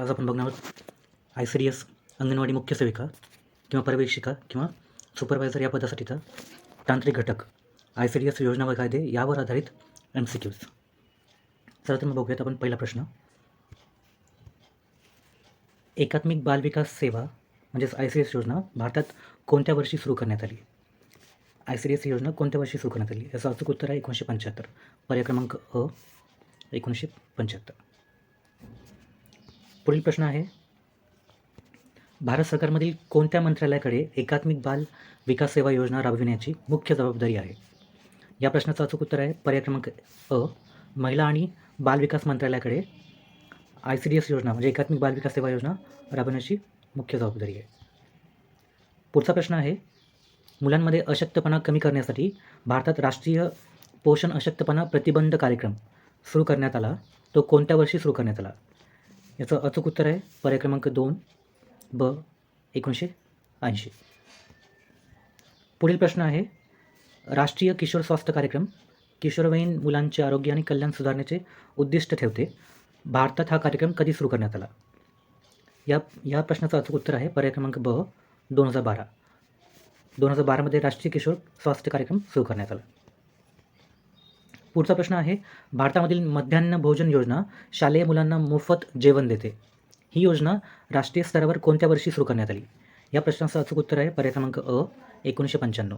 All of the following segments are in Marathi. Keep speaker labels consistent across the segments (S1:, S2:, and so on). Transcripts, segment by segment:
S1: आज आपण बघणार आहोत I C D S anganwadi मुख्य सेविका किंवा पर्यवेक्षिका किंवा सुपरवायझर या पदासाठीचा तांत्रिक घटक आय सी डी एस योजना व कायदे यावर आधारित एम सी क्यूज चला तर मग बघूयात आपण पहिला प्रश्न. एकात्मिक बालविकास सेवा म्हणजेच आय सी एस योजना भारतात कोणत्या वर्षी सुरू करण्यात आली? आय सी डी एस योजना कोणत्या वर्षी सुरू करण्यात आली? याचं अचूक उत्तर आहे एकोणीसशे पंच्याहत्तर. पर्याय क्रमांक अ एकोणीसशे पंच्याहत्तर. पुढील प्रश्न आहे. भारत सरकारमधील कोणत्या मंत्रालयाकडे एकात्मिक बाल विकास सेवा योजना राबविण्याची मुख्य जबाबदारी आहे? या प्रश्नाचं अचूक उत्तर आहे पर्याय क्रमांक अ महिला आणि बाल विकास मंत्रालयाकडे आय सी डी एस योजना म्हणजे एकात्मिक बाल विकास सेवा योजना राबविण्याची मुख्य जबाबदारी आहे. पुढचा प्रश्न आहे मुलांमध्ये अशक्तपणा कमी करण्यासाठी भारतात राष्ट्रीय पोषण अशक्तपणा प्रतिबंध कार्यक्रम सुरू करण्यात आला. तो कोणत्या वर्षी सुरू करण्यात आला? याचं अचूक उत्तर आहे पर्याय क्रमांक दोन ब एकोणीसशे ऐंशी. पुढील प्रश्न आहे राष्ट्रीय किशोर स्वास्थ्य कार्यक्रम किशोरवयीन मुलांचे आरोग्य आणि कल्याण सुधारण्याचे उद्दिष्ट ठेवते. भारतात हा कार्यक्रम कधी सुरू करण्यात आला? या या प्रश्नाचं अचूक उत्तर आहे पर्याय क्रमांक ब दोन हजार बारा. दोन हजार बारामध्ये राष्ट्रीय किशोर स्वास्थ्य कार्यक्रम सुरू करण्यात आला. पुढचा प्रश्न आहे भारतामधील मध्यान्ह भोजन योजना शालेय मुलांना मोफत जेवण देते. ही योजना राष्ट्रीय स्तरावर कोणत्या वर्षी सुरू करण्यात आली? या प्रश्नाचं अचूक उत्तर आहे पर्याय क्रमांक अ एकोणीसशे पंच्याण्णव.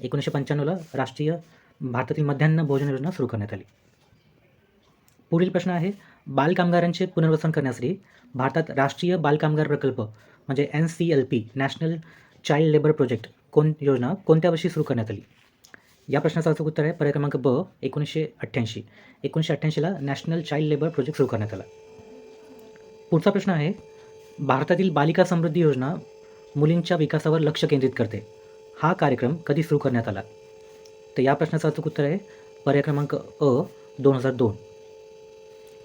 S1: एकोणीसशे पंच्याण्णवला राष्ट्रीय भारतातील मध्यान्ह भोजन योजना सुरू करण्यात आली. पुढील प्रश्न आहे बालकामगारांचे पुनर्वसन करण्यासाठी भारतात राष्ट्रीय बालकामगार प्रकल्प म्हणजे N C L P national child labour project कोण योजना कोणत्या वर्षी सुरू करण्यात आली? या प्रश्नाचं अचूक उत्तर आहे. पर्याय क्रमांक ब एकोणीसशे अठ्ठ्याऐंशी. एकोणीसशे अठ्ठ्याऐंशीला नॅशनल चाइल्ड लेबर प्रोजेक्ट सुरू करण्यात आला. पुढचा प्रश्न आहे भारतातील बालिका समृद्धी योजना मुलींच्या विकासावर लक्ष केंद्रित करते. हा कार्यक्रम कधी सुरू करण्यात आला? तर या प्रश्नाचं अचूक उत्तर आहे पर्याय क्रमांक अ दोन हजार दोन.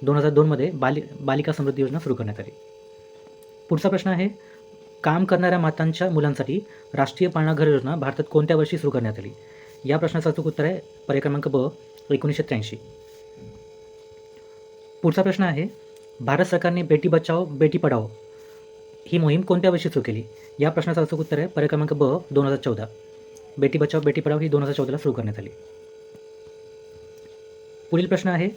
S1: दोन हजार दोनमध्ये बालि बालिका समृद्धी योजना सुरू करण्यात आली. पुढचा प्रश्न आहे काम करणाऱ्या मातांच्या मुलांसाठी राष्ट्रीय पाळणाघर योजना भारतात कोणत्या वर्षी सुरू करण्यात आली? या प्रश्नाचं अचूक उत्तर आहे पर्याय क्रमांक ब एकोणीसशे त्र्याऐंशी. पुढचा प्रश्न आहे भारत सरकारने बेटी बचाओ बेटी पढाओ ही मोहीम कोणत्या वर्षी सुरू केली? या प्रश्नाचं अचूक उत्तर आहे पर्याय क्रमांक ब दोन हजार चौदा. बेटी बचाओ बेटी पढाओ ही दोन हजार चौदाला सुरू करण्यात आली. पुढील प्रश्न आहे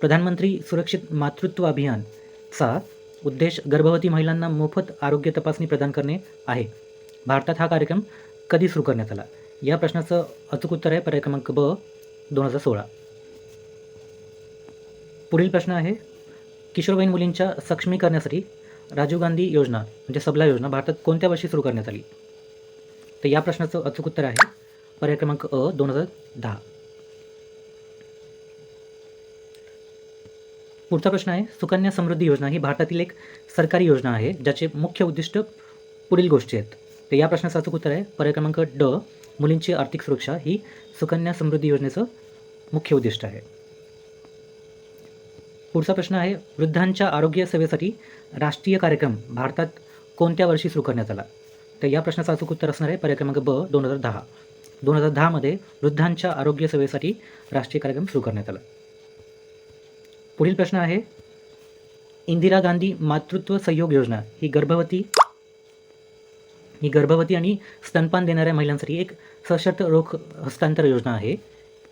S1: प्रधानमंत्री सुरक्षित मातृत्व अभियानचा उद्देश गर्भवती महिलांना मोफत आरोग्य तपासणी प्रदान करणे आहे. भारतात हा कार्यक्रम कधी सुरू करण्यात आला? या प्रश्नाचं अचूक उत्तर आहे पर्याय क्रमांक ब दोन हजार सोळा. पुढील प्रश्न आहे किशोरवयीन मुलींच्या सक्षमीकरणासाठी राजीव गांधी योजना म्हणजे सबला योजना भारतात कोणत्या वर्षी सुरू करण्यात आली? तर या प्रश्नाचं अचूक उत्तर आहे पर्याय क्रमांक अ दोन हजार दहा. पुढचा प्रश्न आहे सुकन्या समृद्धी योजना ही भारतातील एक सरकारी योजना आहे ज्याचे मुख्य उद्दिष्ट पुढील गोष्टी आहेत. तर या प्रश्नाचं अचूक उत्तर आहे पर्याय क्रमांक ड मुलींची आर्थिक सुरक्षा ही सुकन्या समृद्धी योजनेचं मुख्य उद्दिष्ट आहे. पुढचा प्रश्न आहे वृद्धांच्या आरोग्य सेवेसाठी राष्ट्रीय कार्यक्रम भारतात कोणत्या वर्षी सुरू करण्यात आला? तर या प्रश्नाचं अचूक उत्तर असणार आहे पर्याय क्रमांक ब दोन हजार दहा. दोन हजार दहामध्ये वृद्धांच्या आरोग्य सेवेसाठी राष्ट्रीय कार्यक्रम सुरू करण्यात आला. पुढील प्रश्न आहे इंदिरा गांधी मातृत्व सहयोग योजना ही गर्भवती ही गर्भवती आणि स्तनपान देणाऱ्या महिलांसाठी एक सशर्त रोख हस्तांतर योजना आहे.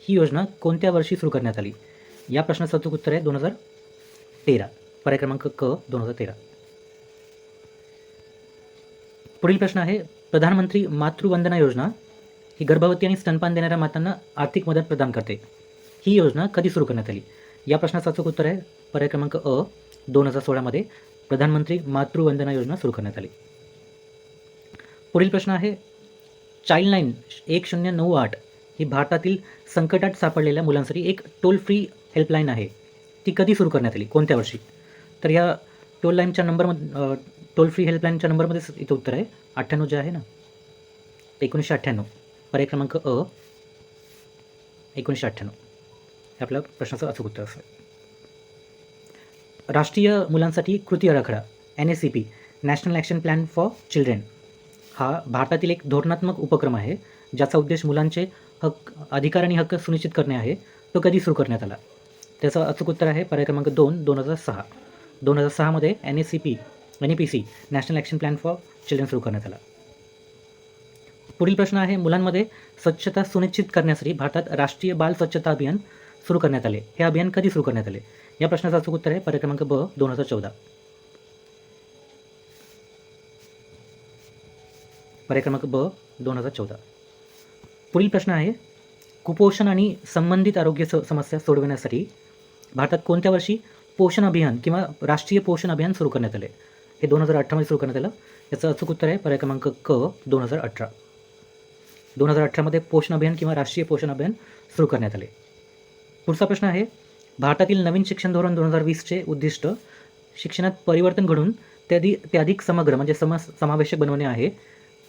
S1: ही योजना कोणत्या वर्षी सुरू करण्यात आली? या प्रश्नाचं अचूक उत्तर आहे दोन हजार तेरा. पर्याय क्रमांक क दोन हजार तेरा. पुढील प्रश्न आहे प्रधानमंत्री मातृवंदना योजना ही गर्भवती आणि स्तनपान देणाऱ्या मातांना आर्थिक मदत प्रदान करते. ही योजना कधी सुरू करण्यात आली? या प्रश्नाचं अचूक उत्तर आहे पर्याय क्रमांक अ दोन हजार सोळामध्ये प्रधानमंत्री मातृवंदना योजना सुरू करण्यात आली. पुढील प्रश्न आहे. चाइल्डलाईन एक शून्य नऊ आठ ही भारतातील संकटात सापडलेल्या मुलांसाठी एक टोल फ्री हेल्पलाईन आहे. ती कधी सुरू करण्यात आली? कोणत्या वर्षी? तर या टोल लाईनच्या नंबरमध्ये टोल फ्री हेल्पलाईनच्या नंबरमध्येच इथं उत्तर आहे. अठ्ठ्याण्णव जे आहे ना? एकोणीसशे अठ्ठ्याण्णव. पर्याय क्रमांक अ. एकोणीसशे अठ्ठ्याण्णव. हे आपल्या प्रश्नाचं अचूक उत्तर असेल राष्ट्रीय मुलांसाठी कृती आराखडा N S C P national action plan for children हा भारतातील एक धोरणात्मक उपक्रम आहे ज्याचा उद्देश मुलांचे हक्क अधिकार आणि हक्क सुनिश्चित करणे आहे तो कधी सुरू करण्यात आला? त्याचं अचूक उत्तर आहे पर्याय क्रमांक दोन दोन हजार सहा. दोन हजार सहामध्ये N S C P N E P C national action plan for children सुरू करण्यात आला. पुढील प्रश्न आहे मुलांमध्ये स्वच्छता सुनिश्चित करण्यासाठी भारतात राष्ट्रीय बाल स्वच्छता अभियान सुरू करण्यात आले. हे अभियान कधी सुरू करण्यात आले? या प्रश्नाचं अचूक उत्तर आहे पर्याय क्रमांक ब दोन हजार चौदा. पर्याय क्रमांक ब दोन हजार चौदा. पुढील प्रश्न आहे कुपोषण आणि संबंधित आरोग्य स समस्या सोडविण्यासाठी भारतात कोणत्या वर्षी पोषण अभियान किंवा राष्ट्रीय पोषण अभियान सुरू करण्यात आले? हे दोन हजार अठरामध्ये सुरू करण्यात आलं. याचं अचूक उत्तर आहे पर्याय क्रमांक क दोन हजार अठरा. दोन हजार अठरामध्ये पोषण अभियान किंवा राष्ट्रीय पोषण अभियान सुरू करण्यात आले. पुढचा प्रश्न आहे भारतातील नवीन शिक्षण धोरण दोन हजार वीसचे उद्दिष्ट शिक्षणात परिवर्तन घडून ते अधिक ते अधिक समग्र म्हणजे सम समावेशक बनवणे आहे.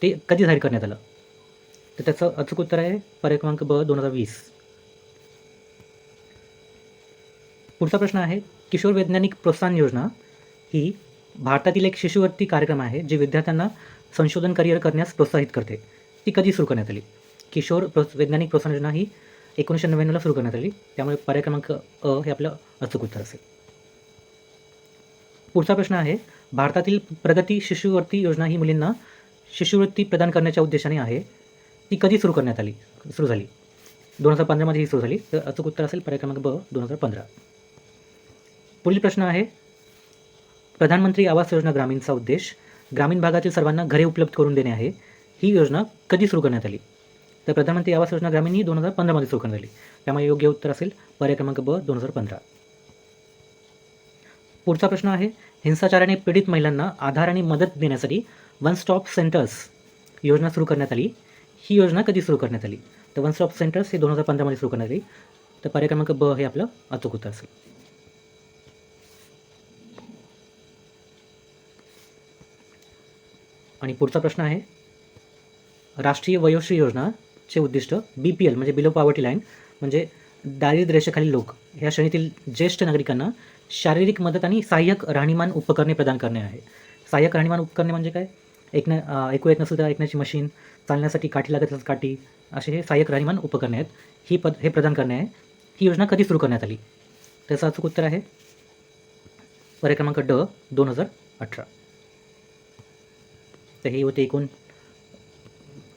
S1: ते कधी जाहीर करण्यात आलं? तर त्याचं अचूक उत्तर आहे पर्याय क्रमांक ब दोन हजार वीस. पुढचा प्रश्न आहे किशोर वैज्ञानिक प्रोत्साहन योजना ही भारतातील एक शिशुवर्ती कार्यक्रम आहे जे विद्यार्थ्यांना संशोधन करिअर करण्यास प्रोत्साहित करते. ती कधी सुरू करण्यात आली? किशोर प्रो वैज्ञानिक प्रोत्साहन योजना ही एकोणीसशे नव्याण्णवला सुरू करण्यात आली त्यामुळे पर्याय क्रमांक अ हे आपलं अचूक उत्तर असेल. पुढचा प्रश्न आहे भारतातील प्रगती शिष्यवृत्ती योजना ही मुलींना शिष्यवृत्ती प्रदान करण्याच्या उद्देशाने आहे. ती कधी सुरू करण्यात आली? सुरू झाली. दोन हजार पंधरामध्ये ही सुरू झाली. तर अचूक उत्तर असेल पर्याय क्रमांक ब दोन हजार पंधरा. पुढील प्रश्न आहे प्रधानमंत्री आवास योजना ग्रामीणचा उद्देश ग्रामीण भागातील सर्वांना घरे उपलब्ध करून देणे आहे. ही योजना कधी सुरू करण्यात आली? तर प्रधानमंत्री आवास योजना ग्रामीण ही दोन हजार पंधरामध्ये सुरू करण्यात आली. त्यामुळे योग्य उत्तर असेल पर्याय क्रमांक ब दोन हजार पंधरा. पुढचा प्रश्न आहे हिंसाचाराने पीडित महिलांना आधार आणि मदत देण्यासाठी वन स्टॉप सेंटर्स योजना सुरू करण्यात आली. ही योजना कधी सुरू करण्यात आली? तर वन स्टॉप सेंटर्स हे दोन हजार पंधरामध्ये सुरू करण्यात आली. तर पर्याय क्रमांक ब हे आपलं अचूक उत्तर असेल. आणि पुढचा प्रश्न आहे राष्ट्रीय वयोश्री योजनाचे उद्दिष्ट बी पी एल म्हणजे बिलो पॉवर्टी लाईन म्हणजे दारिद्र्य रेषेखालील लोक ह्या श्रेणीतील ज्येष्ठ नागरिकांना शारीरिक मदत आणि सहाय्यक राहणीमान उपकरणे प्रदान करणे आहे. सहाय्यक राहणीमान उपकरणे म्हणजे काय? ऐकण्या ऐकू येत नसुद्धा ऐकण्याची मशीन चालण्यासाठी काठी लागत असल्यास काठी असे हे सहाय्यक राहणीमान उपकरणे आहेत. ही पद हे प्रदान करणे आहे. ही योजना कधी सुरू करण्यात आली? त्याचं अचूक उत्तर आहे. पर्याय क्रमांक ड दोन हजार अठरा. तर हे होते एकूण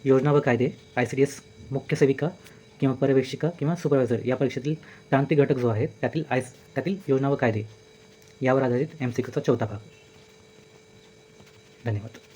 S1: योजना व कायदे. आय सी डी एस मुख्य सेविका किंवा पर्यवेक्षिका किंवा सुपरवायझर या परीक्षेतील तांत्रिक घटक जो आहे त्यातील आय त्यातील योजना व कायदे यावर आधारित एम सी क्यूचा चौथा भाग. धन्यवाद.